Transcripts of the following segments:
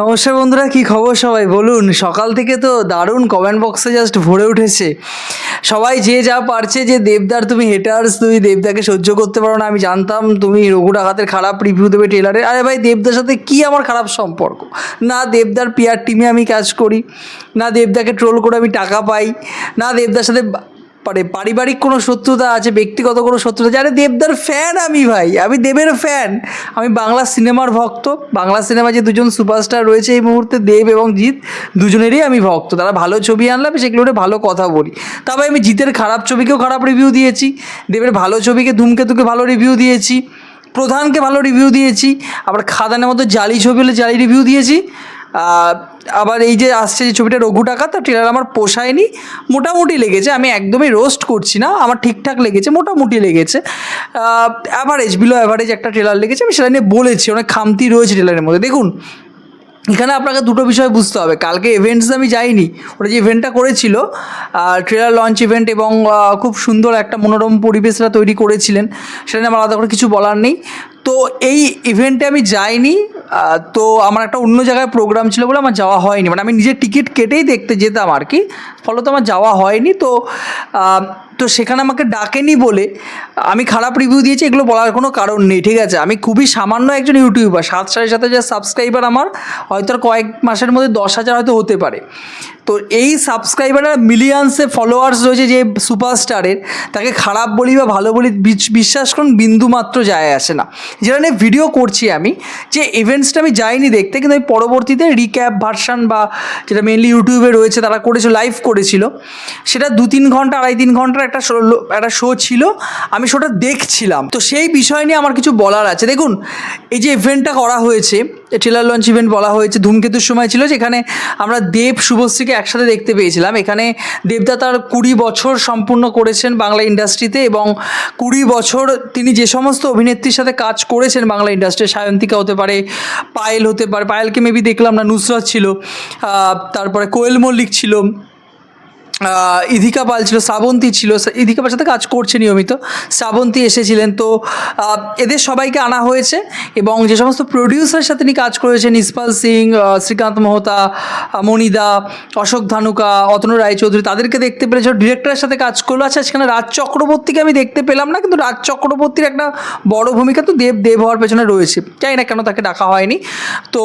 নমস্কার বন্ধুরা, কি খবর সবাই? বলুন, সকাল থেকে তো দারুণ কমেন্ট বক্সে জাস্ট ভরে উঠেছে। সবাই যে যা পারছে, যে দেবদার তুমি হেটার্স তুমি দেবদাকে সহ্য করতে পারো না, আমি জানতাম তুমি রঘু ডাকাতের খারাপ রিভিউ দেবে টেলারে আরে ভাই, দেবদার সাথে কি আমার খারাপ সম্পর্ক? না দেবদার পিয়ার টিমে আমি কাজ করি, না দেবদাকে ট্রোল করে আমি টাকা পাই, না দেবদার সাথে মানে পারিবারিক কোনো শত্রুতা আছে, ব্যক্তিগত কোনো শত্রুতা আছে? দেবদার ফ্যান আমি ভাই, আমি দেবের ফ্যান আমি বাংলা সিনেমার ভক্ত। বাংলা সিনেমা যে দুজন সুপারস্টার রয়েছে এই মুহূর্তে দেব এবং জিৎ, দুজনেরই আমি ভক্ত। তারা ভালো ছবি আনলে আমি সেগুলো নিয়ে ভালো কথা বলি। তবে আমি জিতের খারাপ ছবিকেও খারাপ রিভিউ দিয়েছি। দেবের ভালো ছবিকে ধূমকেতুকে ভালো রিভিউ দিয়েছি। প্রধানকে ভালো রিভিউ দিয়েছি। আবার খাদানের মতো জালি ছবি হলে জালি রিভিউ দিয়েছি। আবার এই যে আসছে যে ছবিটা রঘু টাকা তার ট্রেলার আমার পোষায়নি, মোটামুটি লেগেছে, আমি একদমই রোস্ট করছি না, আমার ঠিকঠাক লেগেছে, মোটামুটি লেগেছে। অ্যাভারেজ বিলো অ্যাভারেজ একটা ট্রেলার লেগেছে, আমি সেটা নিয়ে বলেছি, অনেক খামতি রয়েছে ট্রেলারের মধ্যে। দেখুন, এখানে আপনাকে দুটো বিষয় বুঝতে হবে, কালকে ইভেন্টস আমি যাইনি ওরা যে ইভেন্টটা করেছিল ট্রেলার লঞ্চ ইভেন্ট এবং খুব সুন্দর একটা মনোরম পরিবেশটা তৈরি করেছিলেন, সেটা নিয়ে আমার আলাদা করে কিছু বলার নেই। তো এই ইভেন্টে আমি যাইনি তো আমার একটা অন্য জায়গায় প্রোগ্রাম ছিল বলে আমার যাওয়া হয়নি। মানে আমি নিজের টিকিট কেটেই দেখতে যেতাম আর কি। ফলত আমার যাওয়া হয়নি, তো তো সেখানে আমাকে ডাকেনি বলে আমি খারাপ রিভিউ দিয়েছি, এগুলো বলার কোনো কারণ নেই, ঠিক আছে? আমি খুবই সামান্য একজন ইউটিউবার সাত সাড়ে সাত হাজার সাবস্ক্রাইবার আমার, হয়তো কয়েক মাসের মধ্যে দশ হাজার হয়তো হতে পারে। তো এই সাবস্ক্রাইবাররা মিলিয়ানসে ফলোয়ার্স রয়েছে যে সুপারস্টারের তাকে খারাপ বলি বা ভালো বলি বিশ্বাস করুন, বিন্দু মাত্র যায় আসে না। যেটা নিয়ে ভিডিও করছি আমি, যে ইভেন্টসটা আমি যাইনি দেখতে, কিন্তু আমি পরবর্তীতে রিক্যাপ ভার্সান বা যেটা মেনলি ইউটিউবে রয়েছে, তারা করেছিল লাইভ করেছিল, সেটা দু তিন ঘণ্টা, আড়াই তিন ঘণ্টার একটা একটা শো ছিল, আমি শোটা দেখছিলাম। তো সেই বিষয় নিয়ে আমার কিছু বলার আছে। দেখুন, এই যে ইভেন্টটা করা হয়েছে ট্রেলার লঞ্চ ইভেন্ট বলা হয়েছে, ধূমকেতুর সময় ছিল, যেখানে আমরা দেব, শুভশ্রীকে একসাথে দেখতে পেয়েছিলাম। এখানে দেবদা তার কুড়ি বছর সম্পূর্ণ করেছেন বাংলা ইন্ডাস্ট্রিতে এবং কুড়ি বছর তিনি যে সমস্ত অভিনেত্রীর সাথে কাজ করেছেন বাংলা ইন্ডাস্ট্রি সায়ন্তিকা হতে পারে, পায়েল হতে পারে, পায়েলকে মেবি দেখলাম না, নুসরত ছিল তারপরে কোয়েল মল্লিক ছিল ইধিকা পাল ছিল, শ্রাবন্তী ছিল ইধিকা পাল সাথে কাজ করছে নিয়মিত। শ্রাবন্তী এসেছিলেন, তো এদের সবাইকে আনা হয়েছে এবং যে সমস্ত প্রডিউসারের সাথে তিনি কাজ করেছেন, ইসপাল সিং শ্রীকান্ত মোহতা, মণিদা, অশোক ধানুকা, অতনু রায়চৌধুরী, তাদেরকে দেখতে পেলে ডিরেক্টরের সাথে কাজ করল। আচ্ছা সেখানে রাজ চক্রবর্তীকে আমি দেখতে পেলাম না, কিন্তু রাজ চক্রবর্তীর একটা বড় ভূমিকা তো দেব দেব হওয়ার পেছনে রয়েছে। জানি না কেন তাকে ডাকা হয়নি। তো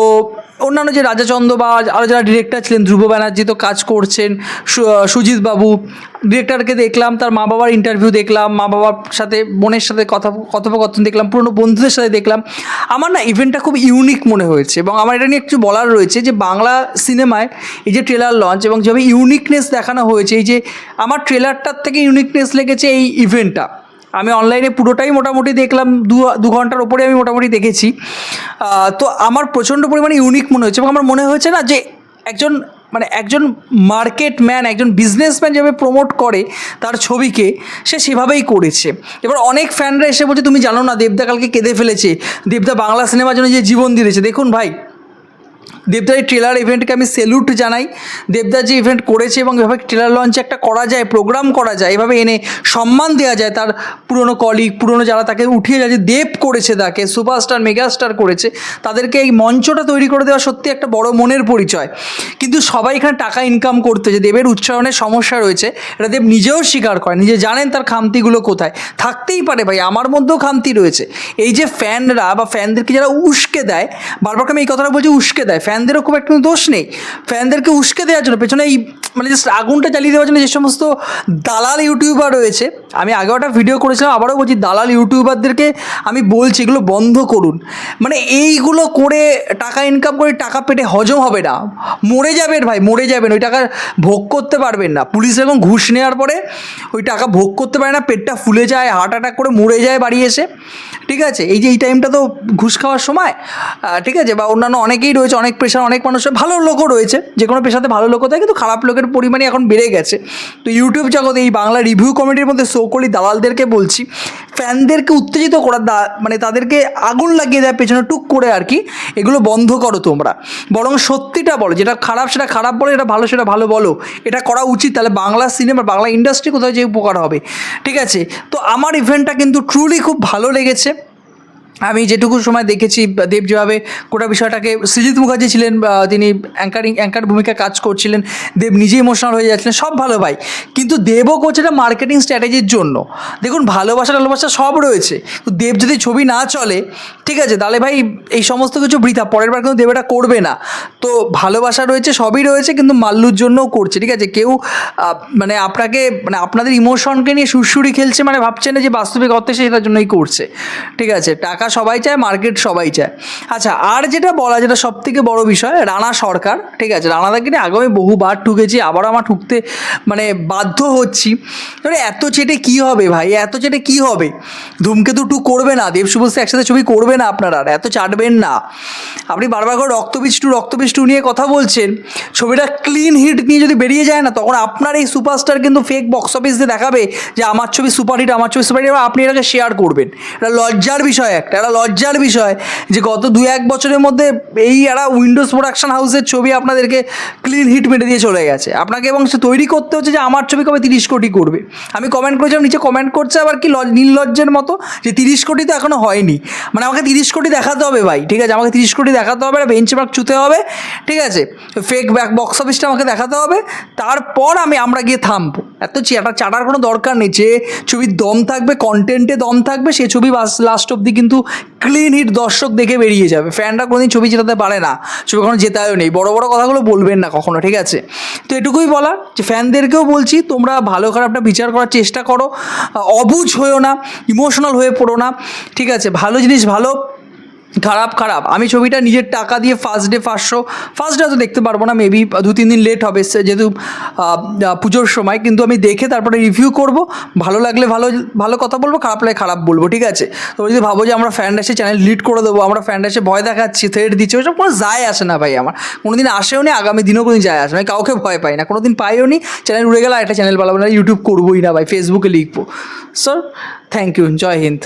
অন্যান্য যে রাজাচন্দ্র বা আরও যারা ডিরেক্টর ছিলেন, ধ্রুব ব্যানার্জি তো কাজ করছেন সুজিত বাবু ডিরেক্টরকে দেখলাম, তার মা বাবার ইন্টারভিউ দেখলাম, মা বাবার সাথে, বোনের সাথে কথা, কথোপকথন দেখলাম, পুরনো বন্ধুদের সাথে দেখলাম। আমার না ইভেন্টটা খুব ইউনিক মনে হয়েছে এবং আমার এটা নিয়ে একটু বলার রয়েছে যে বাংলা সিনেমায় এই যে ট্রেলার লঞ্চ এবং যেভাবে ইউনিকনেস দেখানো হয়েছে, এই যে আমার ট্রেলারটার থেকে ইউনিকনেস লেগেছে এই ইভেন্টটা আমি অনলাইনে পুরোটাই মোটামুটি দেখলাম, দু দু ঘণ্টার ওপরে আমি মোটামুটি দেখেছি। তো আমার প্রচণ্ড পরিমাণে ইউনিক মনে হয়েছে এবং আমার মনে হয়েছে না যে একজন মানে একজন মার্কেট ম্যান একজন বিজনেসম্যান যেভাবে প্রমোট করে তার ছবিকে, সে সেভাবেই করেছে। এবার অনেক ফ্যানরা এসে বলছে, তুমি জানো না, দেবদা কালকে কেঁদে ফেলেছে। দেবদা বাংলা সিনেমার জন্য যে জীবন দিয়েছে। দেখুন ভাই দেবদার ট্রেলার ইভেন্টকে আমি সেলুট জানাই। দেবদার যে ইভেন্ট করেছে এবং এভাবে ট্রেলার লঞ্চ একটা করা যায় প্রোগ্রাম করা যায়, এভাবে এনে সম্মান দেওয়া যায় তার পুরনো কলিগ পুরনো যারা তাকে উঠিয়ে যায়, যে দেব করেছে তাকে সুপারস্টার মেগাস্টার করেছে, তাদেরকে এই মঞ্চটা তৈরি করে দেওয়া সত্যি একটা বড় মনের পরিচয়। কিন্তু সবাই এখানে টাকা ইনকাম করতে যে দেবের উচ্চারণের সমস্যা রয়েছে, এটা দেব নিজেও স্বীকার করে, নিজে জানেন তার খামতিগুলো কোথায়। থাকতেই পারে ভাই, আমার মধ্যেও খামতি রয়েছে। এই যে ফ্যানরা বা ফ্যানদেরকে যারা উস্কে দেয়, বারবার আমি এই কথাটা বলছি, উস্কে দেয়। ফ্যানদেরও খুব একটা দোষ নেই। ফ্যানদেরকে উস্কে দেওয়ার জন্য, পেছনে এই মানে জাস্ট আগুনটা জ্বালিয়ে দেওয়ার জন্য যে সমস্ত দালাল ইউটিউবার রয়েছে, আমি আগেও একটা ভিডিও করেছিলাম, আবারও বলছি দালাল ইউটিউবারদেরকে আমি বলছি এগুলো বন্ধ করুন। মানে এইগুলো করে টাকা ইনকাম করে টাকা পেটে হজম হবে না। মরে যাবেন ভাই, মরে যাবেন, ওই টাকা ভোগ করতে পারবেন না। পুলিশ এবং ঘুষ নেওয়ার পরে ওই টাকা ভোগ করতে পারে না, পেটটা ফুলে যায়, হার্ট অ্যাটাক করে মরে যায় বাড়ি এসে। ঠিক আছে? এই যে এই টাইমটা তো ঘুষ খাওয়ার সময় ঠিক আছে? বা অন্যান্য অনেকেই রয়েছে, অনেক পেশার অনেক মানুষের ভালো লোকও রয়েছে, যে কোনো পেশাতে ভালো লোকও থাকে, কিন্তু খারাপ লোকের পরিমাণই এখন বেড়ে গেছে। তো ইউটিউব জগতে এই বাংলা রিভিউ কমিটির মধ্যে সৌকলি দালালদেরকে বলছি ফ্যানদেরকে উত্তেজিত করার দা- মানে তাদেরকে আগুন লাগিয়ে দেওয়ার পেছনে টুক করে আর কি, এগুলো বন্ধ করো তোমরা। বরং সত্যিটা বলো, যেটা খারাপ সেটা খারাপ বলো, যেটা ভালো সেটা ভালো বলো। এটা করা উচিত, তাহলে বাংলা সিনেমা বাংলা ইন্ডাস্ট্রি কোথায় যে উপকার হবে। ঠিক আছে? তো আমার ইভেন্টটা কিন্তু ট্রুলি খুব ভালো লেগেছে। আমি যেটুকু সময় দেখেছি, দেব যেভাবে গোটা বিষয়টাকে, সৃজিত মুখার্জি ছিলেন তিনি অ্যাঙ্কারিং অ্যাঙ্কার ভূমিকা কাজ করছিলেন, দেব নিজে ইমোশনাল হয়ে যাচ্ছিলেন, সব ভালো ভাই। কিন্তু দেবও করছে এটা মার্কেটিং স্ট্র্যাটেজির জন্য। দেখুন, ভালোবাসা ভালোবাসা সব রয়েছে। তো দেব যদি ছবি না চলে, ঠিক আছে, তাহলে ভাই এই সমস্ত কিছু বৃথা। পরের বার কিন্তু দেব এটা করবে না। তো ভালোবাসা রয়েছে, সবই রয়েছে, কিন্তু মাল্লুর জন্যও করছে, ঠিক আছে? কেউ মানে আপনাকে মানে আপনাদের ইমোশনকে নিয়ে সুরসুরি খেলছে মানে ভাবছে না যে বাস্তবিক অর্থে সেটার জন্যই করছে, ঠিক আছে? টাকা সবাই চায়, মার্কেট সবাই চায়। আচ্ছা আর যেটা বলা, যেটা সব থেকে বড় বিষয়, রানা সরকার, ঠিক আছে? রানাদাকে নিয়ে আগামী বহুবার ঠুকেছি, আবারও আমার ঠুকতে মানে বাধ্য হচ্ছি। এবারে এত চেটে কি হবে ভাই? এত চেটে কি হবে? ধূমকেতু টু করবে না, দেব শুভশ্রী একসাথে ছবি করবে না আপনারা আর, এত চাটবেন না। আপনি বারবার করে রক্তবীজ টু রক্তবীজ টু নিয়ে কথা বলছেন। ছবিটা ক্লিন হিট নিয়ে যদি বেরিয়ে যায় না, তখন আপনার এই সুপারস্টার কিন্তু ফেক বক্স অফিস দেখাবে যে আমার ছবি সুপারহিট, আমার ছবি সুপারহিট আপনি এটাকে শেয়ার করবেন। এটা লজ্জার বিষয় একটা। এটা লজ্জার বিষয় যে গত দু এক বছরের মধ্যে এই এরা উইন্ডোজ প্রোডাকশন হাউসের ছবি আপনাদেরকে ক্লিন হিট মেরে দিয়ে চলে গেছে। আপনাকে এবং সে তৈরি করতে হচ্ছে যে আমার ছবি কবে তিরিশ কোটি করবে। আমি কমেন্ট করেছিলাম নিচে কমেন্ট করছে আবার কি লজ- নির্লজ্জের মতো যে তিরিশ কোটি তো এখনও হয়নি। মানে আমাকে তিরিশ কোটি দেখাতে হবে ভাই, ঠিক আছে? আমাকে তিরিশ কোটি দেখাতে হবে বেঞ্চ মার্ক চুতে হবে, ঠিক আছে? ফেক ব্যাক বক্স অফিসটা আমাকে দেখাতে হবে, তারপর আমি, আমরা গিয়ে থামবো। এত চাটা চাটার কোনো দরকার নেই যে ছবির দম থাকবে কন্টেন্টে দম থাকবে, সে ছবি লাস্ট অব্দি কিন্তু ক্লিন হিট দর্শক দেখে বেরিয়ে যাবে। ফ্যানরা কোনোদিন ছবি জেতাতে পারে না। ছবি কখনো জেতায়ও নেই। বড় বড় কথাগুলো বলবেন না কখনো, ঠিক আছে? তো এটুকুই বলা যে ফ্যানদেরকেও বলছি, তোমরা ভালো খারাপটা বিচার করার চেষ্টা করো। অবুঝ হয়েও না ইমোশনাল হয়ে পড়ো না, ঠিক আছে? ভালো জিনিস ভালো। খারাপ খারাপ। আমি ছবিটা নিজের টাকা দিয়ে first day first show first day হয়তো দেখতে পারব না মেবি দু, তিন দিন লেট হবে যেহেতু পুজোর সময়, কিন্তু আমি দেখে তারপরে রিভিউ করব। ভালো লাগলে ভালো ভালো কথা বলব, খারাপ লাগলে খারাপ বলব, ঠিক আছে? তো যদি ভাবো যে আমরা ফ্যান এসে চ্যানেল লিড করে দেবো, আমরা ফ্যান এসে ভয় দেখাচ্ছি থ্রেড দিচ্ছি ওইসব কোনো যায় আসে না ভাই আমার। কোনো দিন আসেও নি, আগামী দিনও কোনো যায় আসে না। কাউকে ভয় পাই না কোনো দিন পাইও নি চ্যানেল উড়ে গেলে একটা চ্যানেল বানাবো না ইউটিউব করবোই না ভাই ফেসবুকে লিখব। So thank you Joy Hind.